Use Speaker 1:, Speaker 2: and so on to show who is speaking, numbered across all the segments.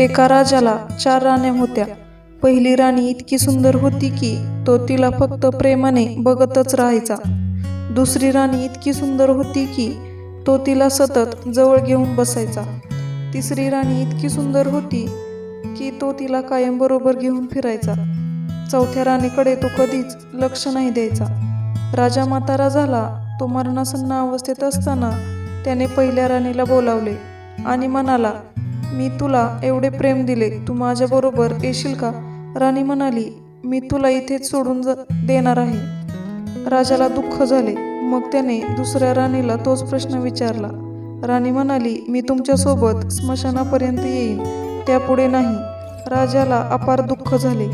Speaker 1: एका राजाला चार राण्या होत्या. पहिली राणी इतकी सुंदर होती की तो तिला फक्त प्रेमाने बघतच राहायचा. दुसरी राणी इतकी सुंदर होती की तो तिला सतत जवळ घेऊन बसायचा. तिसरी राणी इतकी सुंदर होती की तो तिला कायम बरोबर घेऊन फिरायचा. चौथ्या राणीकडे तो कधीच लक्ष नाही द्यायचा. राजा म्हातारा झाला तो मरणासन्न अवस्थेत असताना त्याने पहिल्या राणीला बोलावले आणि म्हणाला मी तुला एवढे प्रेम दिले तू माझ्याबरोबर येशील का? राणी म्हणाली मी तुला इथेच सोडून देणार आहे. राजाला दुःख झाले. मग त्याने दुसऱ्या राणीला तोच प्रश्न विचारला. राणी म्हणाली मी तुमच्यासोबत स्मशानापर्यंत येईन. त्यापुढे नाही. राजाला अपार दुःख झाले.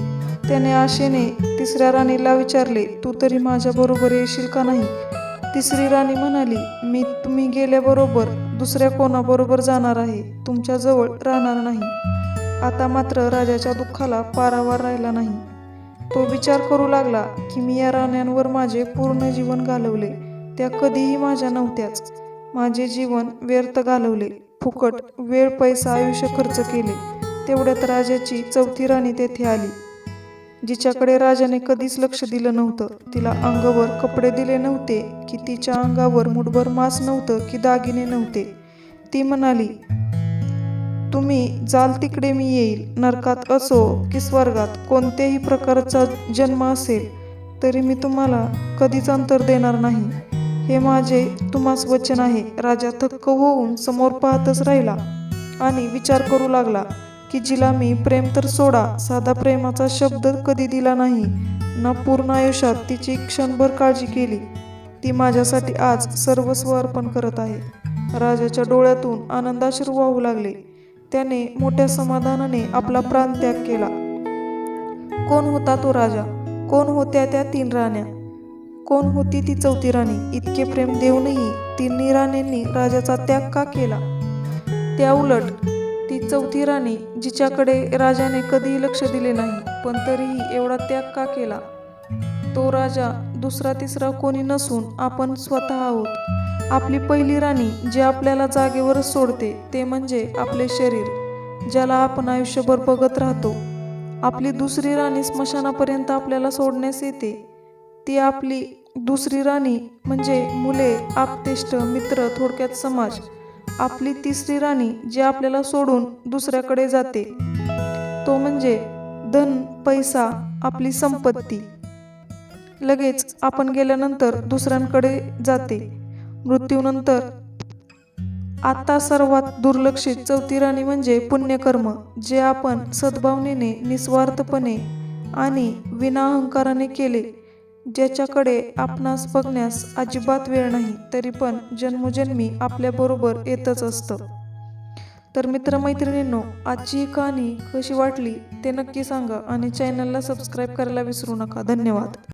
Speaker 1: त्याने आशेने तिसऱ्या राणीला विचारले तू तरी माझ्याबरोबर येशील का नाही? तिसरी राणी म्हणाली मी तुम्ही गेल्याबरोबर दुसऱ्या कोणाबरोबर जाणार आहे तुमच्याजवळ राहणार नाही. आता मात्र राजाच्या दुःखाला पारावार राहिला नाही. तो विचार करू लागला की मी या राण्यांवर माझे पूर्ण जीवन घालवले. त्या कधीही माझ्या नव्हत्याच. माझे जीवन व्यर्थ घालवले. फुकट वेळ पैसा आयुष्य खर्च केले. तेवढ्यात राजाची चौथी राणी तेथे आली. जिच्याकडे राजाने कधीच लक्ष दिलं नव्हतं तिला अंगावर कपडे दिले नव्हते की तिच्या अंगावर मुठभर मांस नव्हतं की दागिने नव्हते. ती म्हणाली तुम्ही जाल तिकडे मी येईल नरकात असो की स्वर्गात कोणत्याही प्रकारचा जन्म असेल तरी मी तुम्हाला कधीच अंतर देणार नाही. हे माझे तुम्हास वचन आहे राजा थक्क होऊन समोर पाहतच राहिला आणि विचार करू लागला की जिला मी प्रेम तर सोडा साधा प्रेमाचा शब्द कधी दिला नाही. ना पूर्ण आयुष्यात तिची क्षणभर काळजी केली. ती माझ्यासाठी आज सर्वस्व अर्पण करत आहे. राजाच्या डोळ्यातून आनंदाश्रू वाहू लागले. त्याने मोठ्या समाधानाने आपला प्राण त्याग केला. कोण होता तो राजा? कोण होत्या त्या तीन राण्या? कोण होती ती चौथी राणी? इतके प्रेम देऊनही तिन्ही राण्यांनी राजाचा त्याग का केला? त्या उलट ती चौथी राणी जिच्याकडे राजाने कधीही लक्ष दिले नाही पण तरीही एवढा त्याग का केला? तो राजा दुसरा तिसरा कोणी नसून आपण स्वतः आहोत. आपली पहिली राणी जी आपल्याला जागेवरच सोडते ते म्हणजे आपले शरीर ज्याला आपण आयुष्यभर बघत राहतो. आपली दुसरी राणी स्मशानापर्यंत आपल्याला सोडण्यास येते. ती आपली दुसरी राणी म्हणजे मुले आपतेष्ट मित्र थोडक्यात समाज आपली तिसरी राणी जी आपल्याला सोडून दुसऱ्याकडे जाते तो म्हणजे धन पैसा आपली संपत्ती. लगेच आपण गेल्यानंतर दुसऱ्यांकडे जाते. मृत्यूनंतर आता सर्वात दुर्लक्षित चौथी राणी म्हणजे पुण्यकर्म जे आपण सद्भावनेने निस्वार्थपणे आणि विनाअहंकाराने केले. ज्याच्याकडे आपणास बघण्यास अजिबात वेळ नाही तरी पण जन्मोजन्मी आपल्याबरोबर येतच असतं. तर मित्रमैत्रिणींनो आजची ही कहाणी कशी वाटली ते नक्की सांगा आणि चॅनलला सबस्क्राईब करायला विसरू नका. धन्यवाद.